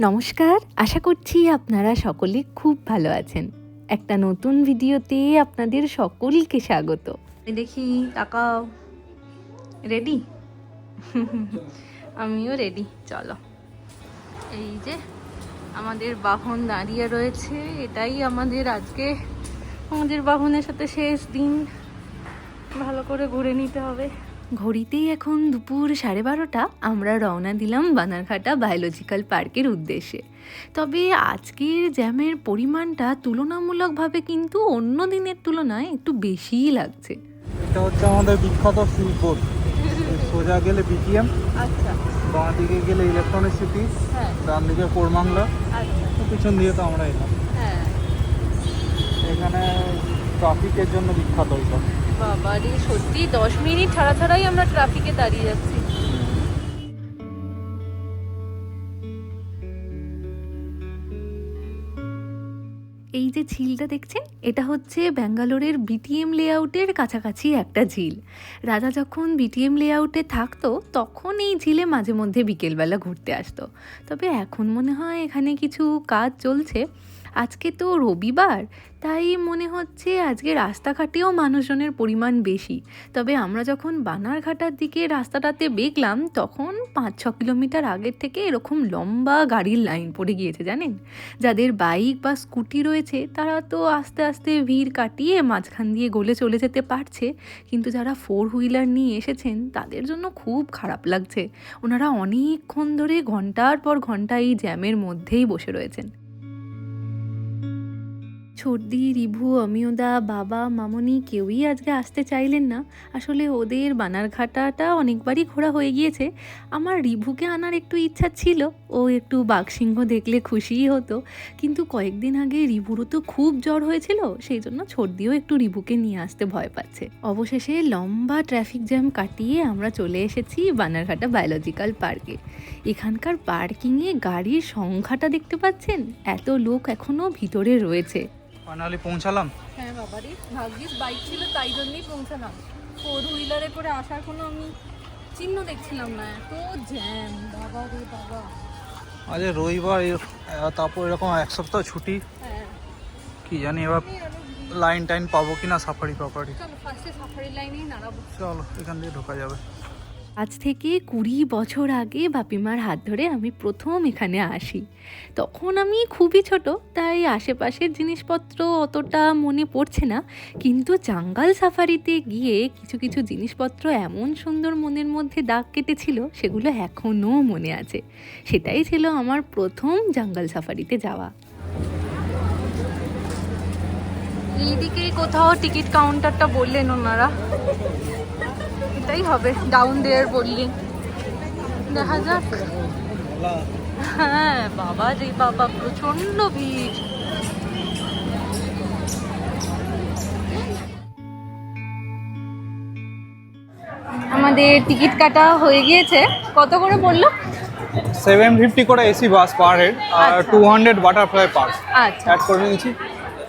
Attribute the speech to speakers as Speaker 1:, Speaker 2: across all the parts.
Speaker 1: নমস্কার আশা করছি আপনারা সকলে খুব ভালো আছেন। একটা নতুন ভিডিওতে আপনাদের সকলকে স্বাগত। দেখি তাকাও। রেডি আমিও রেডি চলো। এই যে আমাদের বাহন দাঁড়িয়ে রয়েছে এটাই আমাদের আজকে। আমাদের বাহনের সাথে শেষ দিন। ভালো করে ঘুরে নিতে হবে। ঘড়িতেই এখন দুপুর সাড়ে বারোটা আমরা রওনা দিলাম বানারঘাটা বায়োলজিক্যাল পার্কের উদ্দেশ্যে। তবে আজকের জ্যামের পরিমাণটা তুলনামূলকভাবে কিন্তু অন্য দিনের তুলনায় একটু বেশিই লাগছে।
Speaker 2: এটা হচ্ছে আমাদের বিখ্যাত শিল্পর সোজা গেলে বিটিএম
Speaker 1: আচ্ছা।
Speaker 2: বাঁ দিকে গেলে ইলেকট্রনিক সিটি
Speaker 1: হ্যাঁ।
Speaker 2: ডান দিকে কোরমাংলা
Speaker 1: আচ্ছা।
Speaker 2: তো পিছন দিয়ে তো আমরা এলাম।
Speaker 1: হ্যাঁ।
Speaker 2: এখানে ট্রাফিকের জন্য বিখ্যাত ওইসব
Speaker 1: বাবারে সত্যি দশ মিনিট ছাড়া ছাড়াই আমরা ট্রাফিকে দাঁড়িয়ে যাচ্ছি। এই যে ঝিলটা দেখছেন, এটা হচ্ছে ব্যাঙ্গালোরের বিটিএম লেআউটের কাছাকাছি একটা ঝিল। রাজা যখন বিটিএম লেআউটে থাকতো, তখন এই ঝিলে মাঝে মধ্যে বিকেলবেলা ঘুরতে আসতো। তবে এখন মনে হয় এখানে কিছু কাজ চলছে। আজকে তো রবিবার, তাই মনে হচ্ছে আজকে রাস্তাঘাটেও মানুষজনের পরিমাণ বেশি। তবে আমরা যখন বানারঘাটার দিকে রাস্তাটাতে বেগলাম তখন পাঁচ ছ কিলোমিটার আগের থেকে এরকম লম্বা গাড়ির লাইন পড়ে গিয়েছে, জানেন? যাদের বাইক বা স্কুটি রয়েছে, তারা তো আস্তে আস্তে ভিড় কাটিয়ে মাঝখান দিয়ে গলে চলে যেতে পারছে। কিন্তু যারা ফোর হুইলার নিয়ে এসেছেন, তাদের জন্য খুব খারাপ লাগছে। ওনারা অনেকক্ষণ ধরে ঘণ্টার পর ঘণ্টা এই জ্যামের মধ্যেই বসে রয়েছেন। ছর্দি, রিভু, অমিয়দা, বাবা, মামনি কেউই আজকে আসতে চাইলেন না। আসলে ওদের বানারঘাটাটা অনেকবারই ঘোরা হয়ে গিয়েছে। আমার রিভুকে আনার একটু ইচ্ছা ছিল, ও একটু বাঘসিংহ দেখলে খুশিই হতো। কিন্তু কয়েকদিন আগে রিভুরও তো খুব জ্বর হয়েছিল, সেই জন্য ছর্দিও একটু রিভুকে নিয়ে আসতে ভয় পাচ্ছে। অবশেষে লম্বা ট্রাফিক জ্যাম কাটিয়ে আমরা চলে এসেছি বানারঘাটা বায়োলজিক্যাল পার্কে। এখানকার পার্কিংয়ে গাড়ির সংখ্যাটা দেখতে পাচ্ছেন? এত লোক এখনও ভিতরে রয়েছে।
Speaker 2: ফাইনালি পৌঁছালাম?
Speaker 1: হ্যাঁ বাবারে ভাগ্যিস বাইক ছিল তাই জন্যই পৌঁছালাম। ফোর হুইলারে করে আসার কোনো আমি চিহ্ন দেখছিলাম না এত জ্যাম বাবা রে বাবা।
Speaker 2: আজ রবিবার তারপর এরকম এক সপ্তাহ ছুটি।
Speaker 1: হ্যাঁ।
Speaker 2: কি জানি এবার লাইন টাইন পাবো কিনা সাফারি পাফারি
Speaker 1: চলো ফার্স্টে সাফারি লাইনেই
Speaker 2: চলো এখান দিয়ে ঢোকা যাবে।
Speaker 1: আজ থেকে কুড়ি বছর আগে বাপিমার হাত ধরে আমি প্রথম এখানে আসি। তখন আমি খুবই ছোট, তাই আশেপাশের জিনিসপত্র অতটা মনে পড়ছে না। কিন্তু জাঙ্গাল সাফারিতে গিয়ে কিছু কিছু জিনিসপত্র এমন সুন্দর মনের মধ্যে দাগ কেটেছিল, সেগুলো এখনও মনে আছে। সেটাই ছিল আমার প্রথম জাঙ্গাল সাফারিতে যাওয়া। এইদিকেই কোথাও টিকিট কাউন্টারটা বললেন ওনারা। এটাই হবে ডাউন দেয়ার বললি। দেখা যাক। হ্যাঁ বাবা রে বাবা প্রচণ্ড ভিড়। আমাদের টিকিট কাটা হয়ে গিয়েছে। কত করে বলল?
Speaker 2: সেভেন ফিফটি করে এসি বাস পার হেড আর। টু হান্ড্রেড বাটারফ্লাই
Speaker 1: আচ্ছা।
Speaker 2: অ্যাড করে নিয়েছি।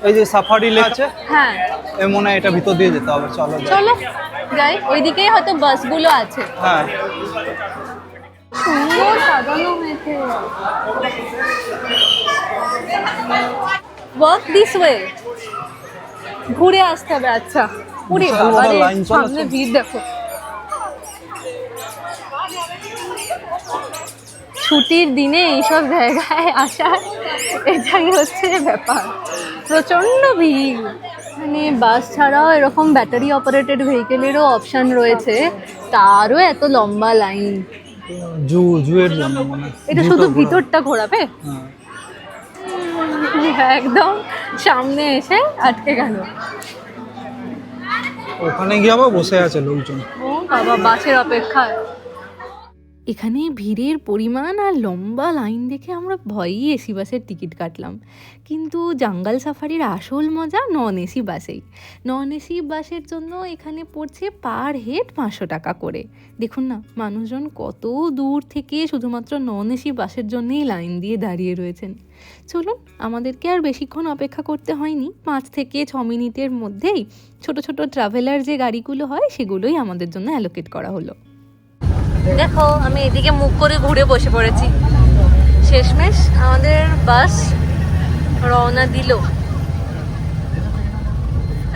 Speaker 2: এই যে সাফারি লেক আছে
Speaker 1: হ্যাঁ।
Speaker 2: এ মনে এটা ভিতর দিয়ে যেতে হবে চলো
Speaker 1: চলো যাই। ওইদিকেই হয়তো বাসগুলো আছে।
Speaker 2: হ্যাঁ।
Speaker 1: সুন্দর সাজানো হয়েছে। ওয়ার্ক দিস ওয়ে ঘুরে আসতে হবে আচ্ছা। পুরি বাবারে সামনে ভিড় দেখো। ছুটির দিনে এইসব জায়গায় আসার এটাই হচ্ছে ব্যাপার। প্রচণ্ড ভিড়। মানে বাস ছাড়াও এরকম ব্যাটারি অপারেটেড ভেহিকেলেরও অপশন রয়েছে। তারও এত লম্বা লাইন
Speaker 2: জু জুয়ের জন্য
Speaker 1: এটা শুধু ভিতরটা ঘোরাবে?
Speaker 2: হ্যাঁ।
Speaker 1: একদম সামনে এসে আটকে গেল।
Speaker 2: ওখানে গিয়ে আবার বসে আছে লোকজন।
Speaker 1: ও বাবা বাসের অপেক্ষায়। এখানে ভিড়ের পরিমাণ আর লম্বা লাইন দেখে আমরা ভয়েই এসি বাসের টিকিট কাটলাম। কিন্তু জাঙ্গাল সাফারির আসল মজা নন এসি বাসেই। নন এসি বাসের জন্য এখানে পড়ছে পার হেড পাঁচশো টাকা করে। দেখুন না, মানুষজন কত দূর থেকে শুধুমাত্র নন এসি বাসের জন্যেই লাইন দিয়ে দাঁড়িয়ে রয়েছেন। চলুন, আমাদেরকে আর বেশিক্ষণ অপেক্ষা করতে হয়নি। পাঁচ থেকে ছ মিনিটের মধ্যেই ছোট ছোট ট্রাভেলার যে গাড়িগুলো হয়, সেগুলোই আমাদের জন্য অ্যালোকেট করা হলো। দেখো, আমি এদিকে মুখ করে ঘুরে বসে পড়েছি। শেষমেশ আমাদের বাস রওনা দিল।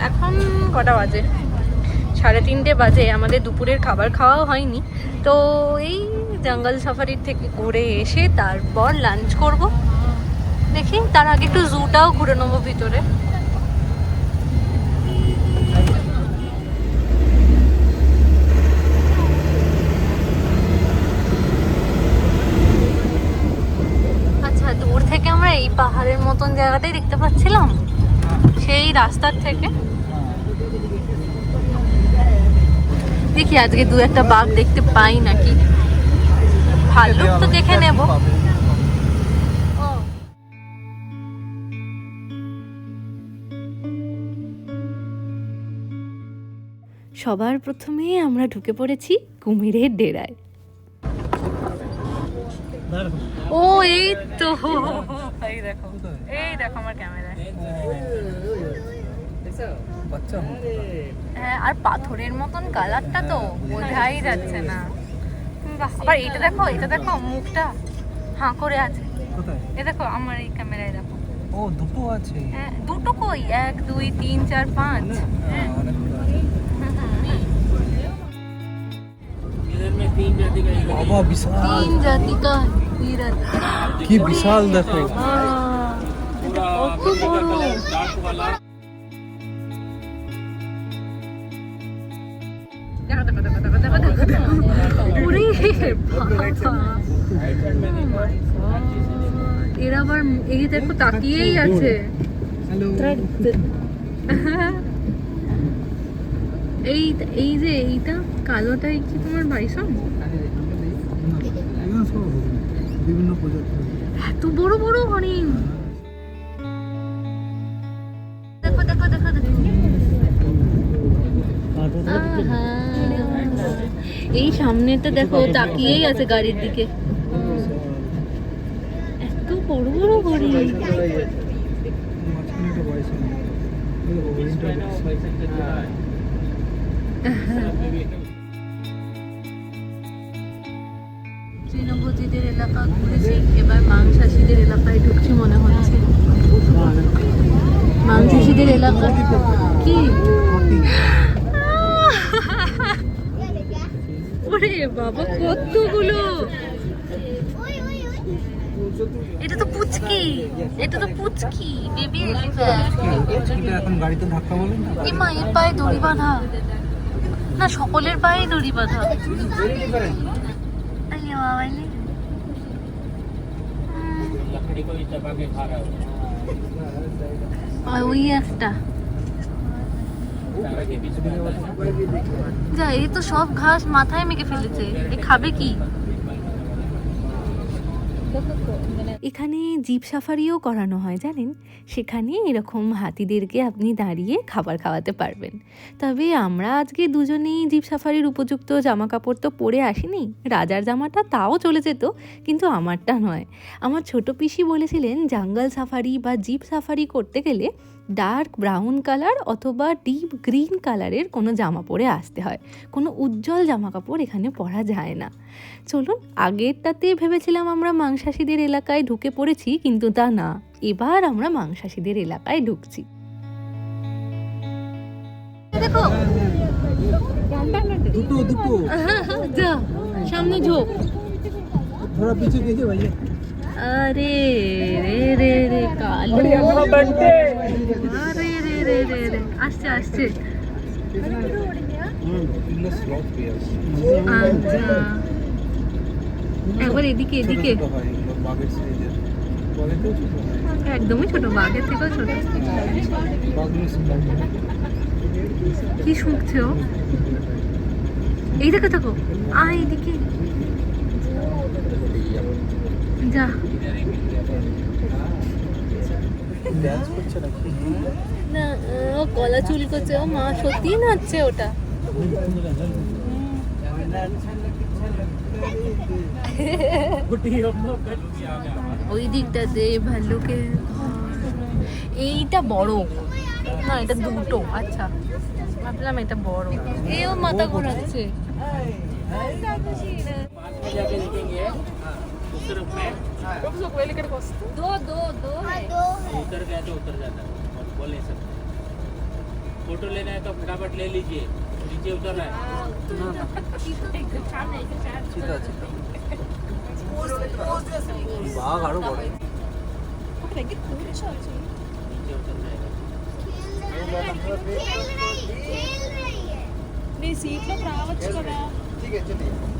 Speaker 1: এখন কটা বাজে? সাড়ে তিনটে বাজে। আমাদের দুপুরের খাবার খাওয়াও হয়নি। তো এই জঙ্গল সাফারির থেকে ঘুরে এসে তারপর লাঞ্চ করব। দেখি, তার আগে একটু জুটাও ঘুরে নেব ভিতরে আচ্ছা দূর থেকে আমরা এই পাহাড়ের মতন জায়গাটাই দেখতে পাচ্ছিলাম। সেই রাস্তার থেকে। দেখি আজকে দু একটা বাঘ দেখতে পাই নাকি। ভাল্লুক তো দেখে নেব। সবার প্রথমে আমরা ঢুকে পড়েছি কুমিরের ডেরায়। ও এই তো। এই দেখো এই দেখো আমার ক্যামেরায়। হ্যাঁ আর পাথরের মতন কালারটা তো বোঝাই যাচ্ছে না। বাহ, আবার এটা দেখো এটা দেখো মুখটা হাঁ করে আছে।
Speaker 2: কোথায়?
Speaker 1: এ দেখো আমার এই ক্যামেরায় দেখো।
Speaker 2: ও দুটো আছে।
Speaker 1: হ্যাঁ, দুটো কই এক দুই তিন চার পাঁচ। হ্যাঁ
Speaker 2: বাবা বিশাল।
Speaker 1: তিন জাতি কা
Speaker 2: বিশাল দেখো।
Speaker 1: Oh God. এরা আবার এই দেখো তাকিয়েই আছে।
Speaker 2: হ্যালো
Speaker 1: এই এই যে এইটা কালোটাই কি তোমার বাইসন
Speaker 2: বিভিন্ন প্রজাতি
Speaker 1: এত বড় বড় হরিণ। দেখো দেখো দেখো দেখো। এই সামনেটা দেখো তাকিয়েই আছে গাড়ির দিকে। এত বড় বড় হরিণ।
Speaker 2: মাঝখানে একটা বয়স
Speaker 1: তৃণভোজীদের এলাকা ঘুরেছি এবার মাংসাশীদের এলাকায় ঢুকছি মনে হচ্ছে। মাংসাশীদের এলাকা কি? ওরে বাবা কতগুলো? এটা তো পুচকি এটা তো পুচকি বেবি
Speaker 2: এটা এখন গাড়িতে ধাক্কা বলেন না?
Speaker 1: এই মায়ের পায়ে দড়ি বাঁধা। না সকলের পায়ে দড়ি বাঁধা। ওই একটা। যা এই তো সব ঘাস মাথায় মেখে ফেলেছে। এ খাবে কি? এখানে জিপ সাফারিও করানো হয়, জানেন? সেখানে এরকম হাতিদেরকে আপনি দাঁড়িয়ে খাবার খাওয়াতে পারবেন। তবে আমরা আজকে দুজনেই জিপ সাফারির উপযুক্ত জামা কাপড় তো পরে আসিনি। রাজার জামাটা তাও চলে যেত, কিন্তু আমারটা নয়। আমার ছোট পিসি বলেছিলেন, জাঙ্গল সাফারি বা জিপ সাফারি করতে গেলে ডার্ক ব্রাউন কালার অথবা ডিপ গ্রিন কালারের কোনো জামা পরে আসতে হয় কোনো উজ্জ্বল জামা কাপড় এখানে পরা যায় না চলুন আগেরটাতে ভেবেছিলাম আমরা মাংসাশীদের এলাকায় ঢুকে পড়েছি কিন্তু তা না এবার আমরা মাংসাশীদের এলাকায় ঢুকছি দেখো
Speaker 2: দুটো দুটো
Speaker 1: যা সামনে ঝোঁক
Speaker 2: थोड़ा पीछे कीजिए भैया
Speaker 1: আরে রে রে রে কালো আরে রে রে রে রে আসছে আসছে আচ্ছা একবার এদিকে এদিকে
Speaker 2: হয় হয়
Speaker 1: একদমই ছোট বাঘের থেকেও ছোট কি শুকছে ও এই দেখো থাকো আ এইদিকে যা
Speaker 2: ড্যান্স করছে নাকি
Speaker 1: না ও গলা চুল করছে ও মা সত্যিই নাচছে ওটা ওই দিকটাতে ভাল্লুকের। এইটা বড় না এটা দুটো আচ্ছা ভাবলাম এটা বড় এও মাথা ঘোরাচ্ছে
Speaker 3: तरफ़ में? कब से पहले करके वस्तु
Speaker 1: दो दो दो है. दो है.
Speaker 3: उतर गया तो उतर जाता है. और बोल नहीं सकते. फ़ोटो लेना है तो फटाफट ले लीजिए. नीचे उतर रहा है
Speaker 2: बाघ आड़ो बड़े
Speaker 3: नीचे उतर जाएगा
Speaker 4: नहीं सीट में रावच का ठीक है चलिए.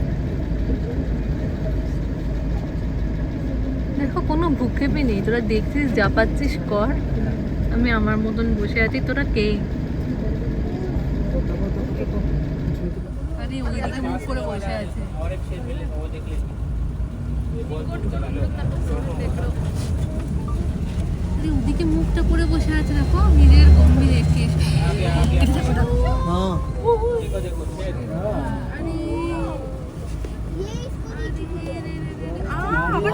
Speaker 1: দেখো কোনো ভূক্ষেপই নেই। তোরা দেখছিস যা পাচ্ছিস কর। আমি আমার মতন বসে আছি তোরা কে? আরে ওইদিকে মুখ করে বসে আছে। ওদিকে মুখটা করে বসে আছে দেখো নিজের গম্ভীর
Speaker 3: দেখছিস
Speaker 1: আরে আবার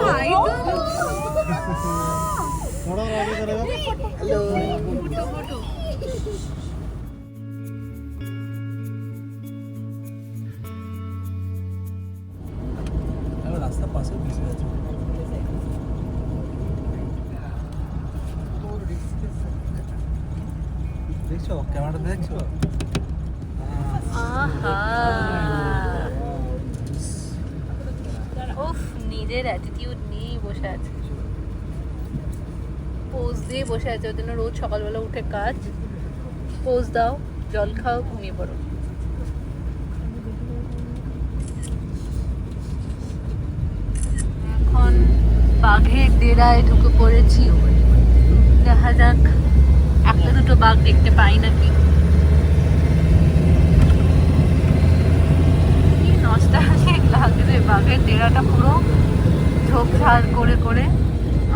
Speaker 2: রাস্তা পাশে দেখছ ক্যামেরাটা দেখছ
Speaker 1: আহা। উফ নিজের অ্যাটিটিউড নিয়েই বসে আছে। পোজ দিয়ে বসে আছে ওই জন্য রোজ সকালবেলা উঠে কাজ। পোজ দাও, জল খাও, ঘুমিয়ে পড়ো। এখন বাঘের ডেরায় ঢুকে পড়েছি। দেখা যাক, একটা দুটো বাঘ দেখতে পাই নাকি। নস্টালজিক বাঘের ডেরাটা পুরো ঝোপঝাড় করে করে।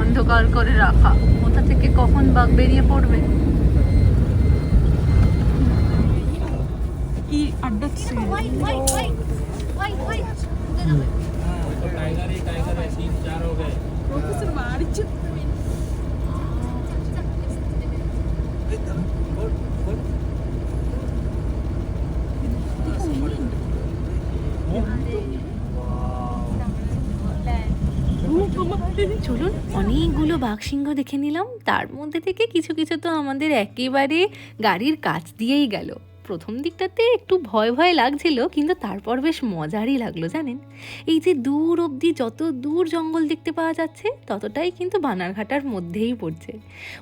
Speaker 1: অন্ধকার করে রাখা। কোথা থেকে কখন বাঘ বেরিয়ে পড়বে?
Speaker 4: কি আড্ডা
Speaker 1: চলুন অনেকগুলো বাঘসিংহ দেখে নিলাম। তার মধ্যে থেকে কিছু কিছু তো আমাদের একেবারে গাড়ির কাছ দিয়েই গেল। প্রথম দিকটাতে একটু ভয় ভয় লাগছিল, কিন্তু তারপর বেশ মজারই লাগল, জানেন? এই যে দূর অবধি যত দূর জঙ্গল দেখতে পাওয়া যাচ্ছে, ততটাই কিন্তু বানারঘাটার মধ্যেই পড়ছে।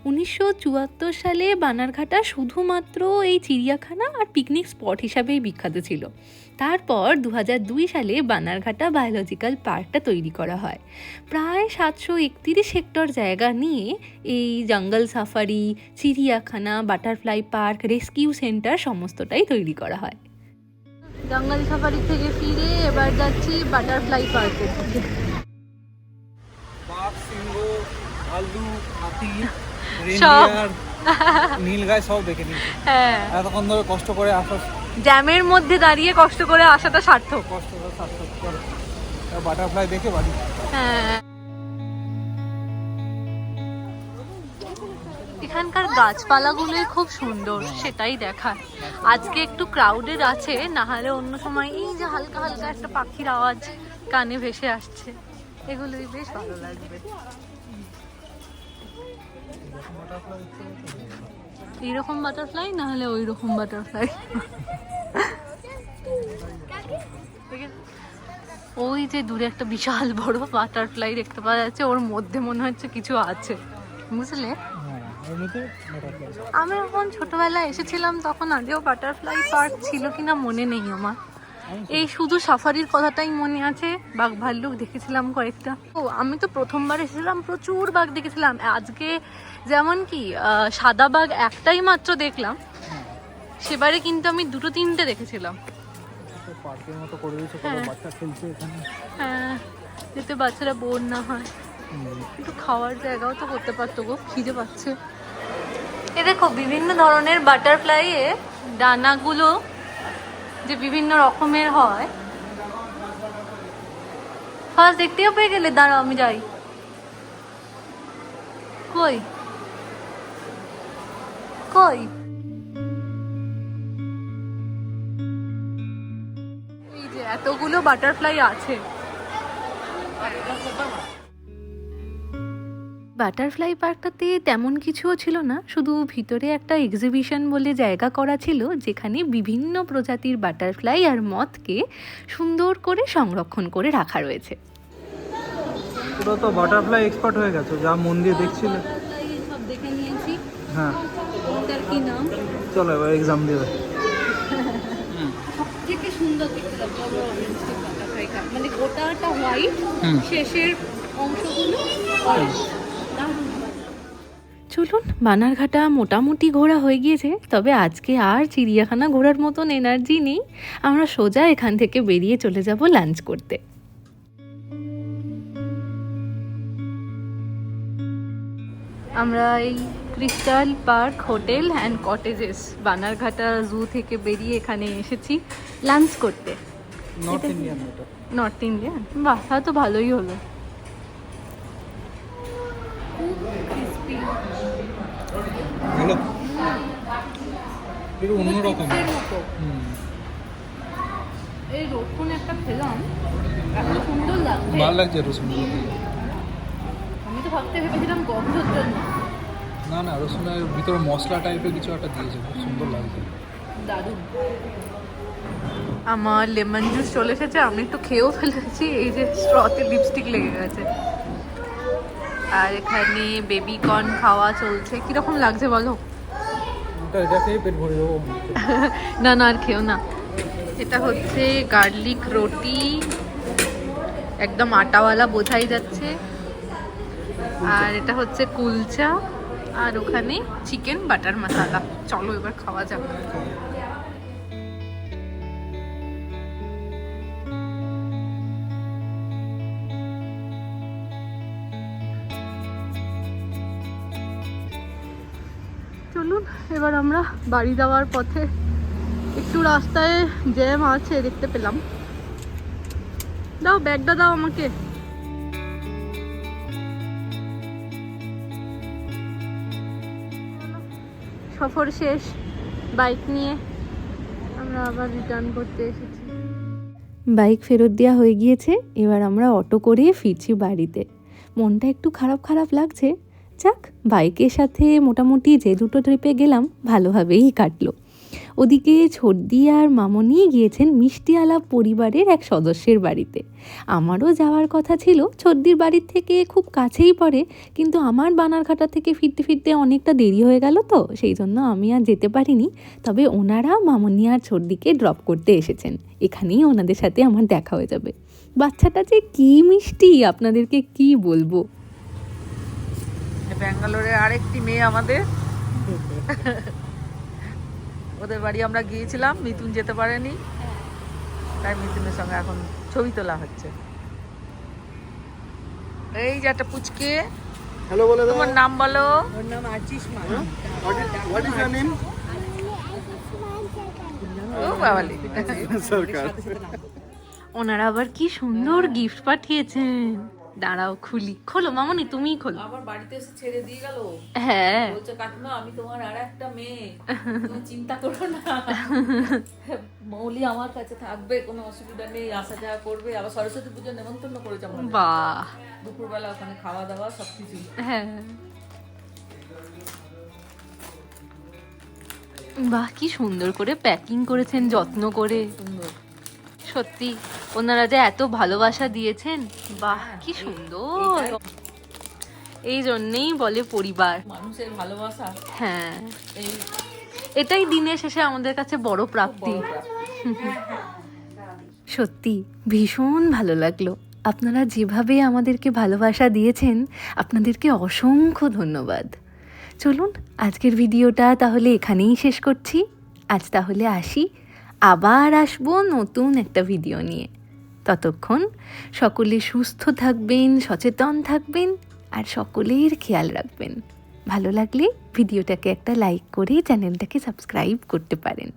Speaker 1: উনিশশো চুয়াত্তর সালে বানারঘাটা শুধুমাত্র এই চিড়িয়াখানা আর পিকনিক স্পট হিসাবেই বিখ্যাত ছিল। তারপর দু সালে বানারঘাটা বায়োলজিক্যাল পার্কটা তৈরি করা হয়। প্রায় সাতশো একত্রিশ হেক্টর জায়গা নিয়ে এই জঙ্গল সাফারি চিড়িয়াখানা বাটারফ্লাই পার্ক রেস্কিউ সেন্টার সমস্তটাই তৈরি করা হয়। জঙ্গল সাফারি থেকে ফিরে এবার যাচ্ছি বাটারফ্লাই পার্কের
Speaker 2: বাঘ সিংহ ভালু হাতি
Speaker 1: সব।
Speaker 2: নীল গায়ে সব দেখে নিয়েছি।
Speaker 1: হ্যাঁ।
Speaker 2: এতক্ষণ ধরে কষ্ট করে আসা
Speaker 1: জ্যামের মধ্যে দাঁড়িয়ে কষ্ট করে আসাটা সার্থক।
Speaker 2: কষ্ট করে সার্থক। বাটারফ্লাই দেখে বাড়ি।
Speaker 1: হ্যাঁ। এখানকার গাছপালাগুলোই খুব সুন্দর, সেটাই দেখায় আজকে একটু ক্রাউডেড আছে না হলে অন্য সময় এই যে হালকা হালকা একটা পাখির আওয়াজ কানে ভেসে আসছে। এগুলোই বেশ ভালো লাগবে। এইরকম বাটারফ্লাই না হলে ওই রকম বাটারফ্লাই ওই যে দূরে একটা বিশাল বড় বাটারফ্লাই দেখতে পাওয়া যাচ্ছে, ওর মধ্যে মনে হচ্ছে কিছু আছে। বুঝলে? আমি যখন ছোটবেলায় এসেছিলাম তখন আদেও বাটারফ্লাই পার্ক ছিল কিনা মনে নেই আমার। এই শুধু সাফারির কথাটাই মনে আছে বাঘ ভাল্লুক দেখেছিলাম কয়েকটা। ও আমি তো প্রথমবার এসেছিলাম প্রচুর বাঘ দেখেছিলাম। আজকে যেমন কি সাদা বাঘ একটাই মাত্র দেখলাম। সেবারে কিন্তু আমি দুটো তিনটে দেখেছিলাম।
Speaker 2: পার্কের মতো করে দিয়েছে
Speaker 1: হ্যাঁ।
Speaker 2: বাচ্চা খেলছে এখানে।
Speaker 1: হ্যাঁ যাতে বাচ্চারা বোর না হয়। একটু খাওয়ার জায়গাও তো করতে পারতো গো খিদে পাচ্ছে। এ দেখো বিভিন্ন ধরনের বাটারফ্লাই এ ডানাগুলো যে বিভিন্ন রকমের হয়। ফার্স্ট দেখতেও পেয়ে গেলে দাঁড়াও আমি যাই। কই? কই? এই যে এতগুলো বাটারফ্লাই আছে। বাটারফ্লাই পার্কটাতে তেমন কিছুও ছিল না। শুধু ভিতরে একটা এক্সিবিশন বলে জায়গা করা ছিল যেখানে বিভিন্ন প্রজাতির বাটারফ্লাই আর মথকে সুন্দর করে সংরক্ষণ করে রাখা রয়েছে।
Speaker 2: পুরো তো বাটারফ্লাই এক্সপার্ট হয়ে গেছো যা মন দিয়ে দেখছিলে।
Speaker 1: সব দেখে নিয়েছি।
Speaker 2: হ্যাঁ।
Speaker 1: তার কি নাম?
Speaker 2: চলো এবার এক্সাম দেবে
Speaker 1: থেকে সুন্দর দেখতে লাগছে অরেঞ্জ বাটারফ্লাইটা মানে গোটাটা হোয়াইট শেষের অংশগুলো অরেঞ্জ চলুন বানারঘাটা মোটামুটি ঘোরা হয়ে গিয়েছে তবে আজকে আর চিড়িয়াখানা ঘোরার মতন এনার্জি নেই। আমরা সোজা এখান থেকে বেরিয়ে চলে যাব লাঞ্চ করতে। আমরা এই crystal park hotel and cottages Bannerghatta zoo থেকে বেরিয়ে এখানে এসেছি লাঞ্চ করতে।
Speaker 2: নর্থ ইন্ডিয়ান
Speaker 1: বাহ তা তো ভালোই হলো।
Speaker 2: ভালো একটু অন্যরকম।
Speaker 1: এই রসুন একটা খেলাম এত সুন্দর লাগছে।
Speaker 2: ভালো লাগছে রসুন।
Speaker 1: আমি তো ভাবতে ভেবেছিলাম গন্ধর জন্য।
Speaker 2: না না রসুনের ভিতরে মশলা টাইপের কিছু একটা দিয়েছে খুব সুন্দর লাগছে।
Speaker 1: দারুণ। আমার লেমন জুস চলে এসেছে আমি একটু খেয়েও ফেলেছি এই যে স্ট্রতে লিপস্টিক লেগে গেছে। আর এখানে বেবি কর্ন খাওয়া চলছে। কীরকম লাগছে বলো?
Speaker 2: যাব।
Speaker 1: না না আর খেও না। এটা হচ্ছে গার্লিক রুটি একদম আটাওয়ালা বোঝাই যাচ্ছে। আর এটা হচ্ছে কুলচা। আর ওখানে চিকেন বাটার মশালা চলো এবার খাওয়া যাক। এবার আমরা বাড়ি যাওয়ার পথে একটু রাস্তায় জ্যাম আছে, দেখতে পেলাম। দাও, ব্যাগটা দাও আমাকে। সফর শেষ, বাইক নিয়ে আমরা আবার রিটার্ন করতে এসেছি। বাইক ফেরত দেওয়া হয়ে গিয়েছে, এবার আমরা অটো করে ফিরছি বাড়িতে। মনটা একটু খারাপ খারাপ লাগছে যাক, বাইকের সাথে মোটামুটি যে দুটো ট্রিপে গেলাম, ভালোভাবেই কাটলো। ওদিকে ছর্দি আর মামনি গিয়েছেন মিষ্টি আলাপ পরিবারের এক সদস্যের বাড়িতে। আমারও যাওয়ার কথা ছিল ছর্দির বাড়ির থেকে খুব কাছেই পড়ে, কিন্তু আমার বানারঘাটা থেকে ফিরতে ফিরতে অনেকটা দেরি হয়ে গেল তো, সেই জন্য আমি আর যেতে পারিনি। তবে ওনারা মামনি আর ছর্দিকে ড্রপ করতে এসেছেন। এখানেই ওনাদের সাথে আমার দেখা হয়ে যাবে। বাচ্চাটা যে কী মিষ্টি, আপনাদেরকে কি বলব?
Speaker 5: ব্যাঙ্গালোরে আরেকটি মেয়ে আমাদের। ওদের বাড়ি আমরা গিয়েছিলাম মিথুন যেতে পারেনি। তাই মিথুনের সঙ্গে এখন ছবি তোলা হচ্ছে। এই যে একটা পুচকে।
Speaker 2: হ্যালো বলে দাও।
Speaker 5: তোমার নাম বলো।
Speaker 4: ওর নাম আর্চিস মা
Speaker 2: হোয়াট ইজ ইওর নেম
Speaker 5: ও
Speaker 2: সরকার।
Speaker 1: ওনারা আবার কি সুন্দর গিফট পাঠিয়েছেন। দাঁড়াও খুলি। খোলো মামনি তুমিই খোলো।
Speaker 5: আমার বাড়িতে এসে ছেড়ে দিয়ে গেল।
Speaker 1: হ্যাঁ।
Speaker 5: বলছে কাকিমা আমি তোমার আর একটা মেয়ে। তুমি চিন্তা করো না। মৌলি আমার কাছে থাকবে কোনো অসুবিধা নেই আসা যাওয়া করবে। আবার সরস্বতী পুজো নেমন্তন্ন করেছে আমাদের
Speaker 1: বাহ।
Speaker 5: দুপুরবেলা ওখানে খাওয়া দাওয়া সবকিছু
Speaker 1: হ্যাঁ। বাহ কি সুন্দর করে প্যাকিং করেছেন যত্ন করে।
Speaker 5: সুন্দর।
Speaker 1: সত্যি ওনারা যে এত ভালোবাসা দিয়েছেন বাহ কি সুন্দর। এই জন্যেই বলে পরিবার।
Speaker 5: মানুষের ভালোবাসা।
Speaker 1: হ্যাঁ। এটাই দিনের শেষে আমাদের কাছে বড় প্রাপ্তি
Speaker 5: বড় প্রাপ্তি।
Speaker 1: সত্যি ভীষণ ভালো লাগল। আপনারা যেভাবে আমাদেরকে ভালোবাসা দিয়েছেন আপনাদেরকে অসংখ্য ধন্যবাদ। চলুন আজকের ভিডিওটা তাহলে এখানেই শেষ করছি। আজ তাহলে আসি। আবার আসব নতুন একটা ভিডিও নিয়ে। ততক্ষণ সকলে সুস্থ থাকবেন, সচেতন থাকবেন আর সকলের খেয়াল রাখবেন। ভালো লাগলে ভিডিওটাকে একটা লাইক করে চ্যানেলটাকে সাবস্ক্রাইব করতে পারেন।